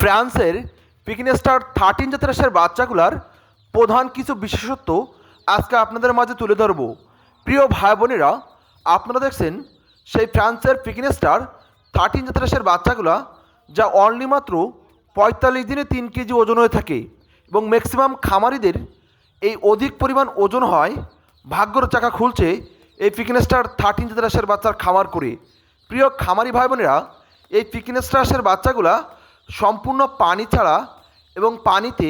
ফ্রান্সের পিকনেস্টার থার্টিন জাতের বাচ্চাগুলার প্রধান কিছু বিশেষত্ব আজকে আপনাদের মাঝে তুলে ধরব। প্রিয় ভাই বোনেরা, আপনারা দেখছেন সেই ফ্রান্সের পিকনেস্টার থার্টিন জাতের বাচ্চাগুলা যা অনলি মাত্র পঁয়তাল্লিশ দিনে তিন কেজি ওজন হয়ে থাকে এবং ম্যাক্সিমাম খামারিদের এই অধিক পরিমাণ ওজন হয়, ভাগ্যর চাকা খুলছে এই পিকনেস্টার থার্টিন জাতের বাচ্চার খামার করে। প্রিয় খামারি ভাই বোনেরা, এই পিকনেস্টার বাচ্চাগুলা সম্পূর্ণ পানি ছাড়া এবং পানিতে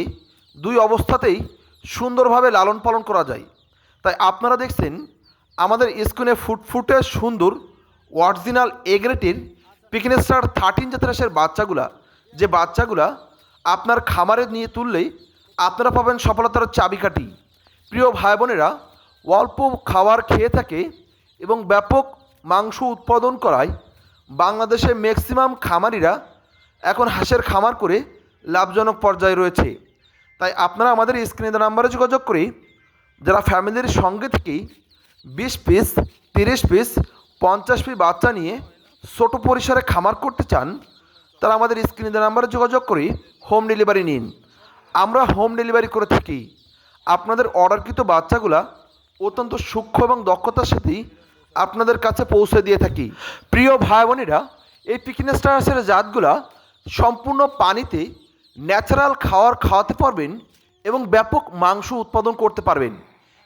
দুই অবস্থাতেই সুন্দরভাবে লালন পালন করা যায়। তাই আপনারা দেখছেন, আমাদের স্ক্রিনে ফুটফুটে সুন্দর অরিজিনাল এগ্রেটের পিকনেস্টার থার্টিন জাতের বাচ্চাগুলা, যে বাচ্চাগুলা আপনার খামারে নিয়ে তুললেই আপনারা পাবেন সফলতার চাবিকাঠি। প্রিয় ভাই বোনেরা অল্প খাবার খেয়ে থাকে এবং ব্যাপক মাংস উৎপাদন করায় বাংলাদেশে ম্যাক্সিমাম খামারিরা এখন হাঁসের খামার করে লাভজনক পর্যায়ে রয়েছে। তাই আপনারা আমাদের স্ক্রিনে দেওয়া নাম্বারে যোগাযোগ করে যারা ফ্যামিলির সঙ্গে থেকেই বিশ পিস, তিরিশ পিস, পঞ্চাশ পিস বাচ্চা নিয়ে ছোট পরিসরে খামার করতে চান, তারা আমাদের স্ক্রিনে দেওয়া নাম্বারে যোগাযোগ করে হোম ডেলিভারি নিন। আমরা হোম ডেলিভারি করে থাকি। আপনাদের অর্ডারকৃত বাচ্চাগুলা অত্যন্ত সূক্ষ্ম এবং দক্ষতার সাথেই আপনাদের কাছে পৌঁছে দিয়ে থাকি। প্রিয় ভাই বোনেরা এই পিকনেস্টার্সের জাতগুলা সম্পূর্ণ পানিতে ন্যাচারাল খাওয়ার খাওয়াতে পারবেন এবং ব্যাপক মাংস উৎপাদন করতে পারবেন।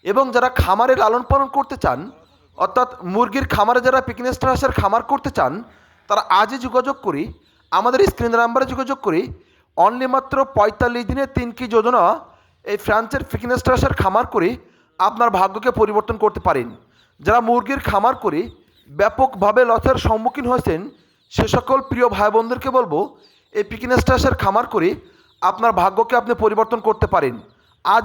এবং যারা খামারে লালন পালন করতে চান, অর্থাৎ মুরগির খামারে যারা পিকনেস্টার্সের খামার করতে চান, তারা আজই যোগাযোগ করে, আমাদের স্ক্রিন নাম্বারে যোগাযোগ করে অনলি মাত্র পঁয়তাল্লিশ দিনে তিন কি যোজনা এই ফ্রান্সের ফিকনেস্টার্সের খামার করে আপনার ভাগ্যকে পরিবর্তন করতে পারেন। যারা মুরগির খামার করে ব্যাপকভাবে লসের সম্মুখীন হয়েছেন সে সকল প্রিয় ভাই বোনদেরকে বলব, এই পিকিনেস্টাসের খামার করে আপনার ভাগ্যকে আপনি পরিবর্তন করতে পারেন। আজ